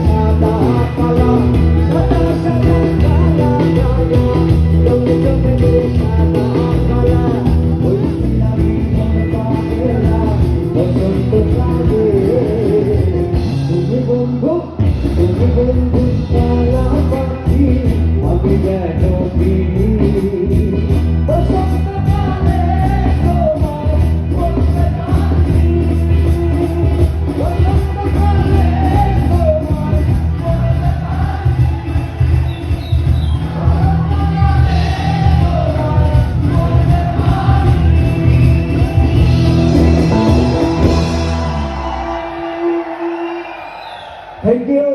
জমেছে সাদা কালা সাদা সাদা Thank you.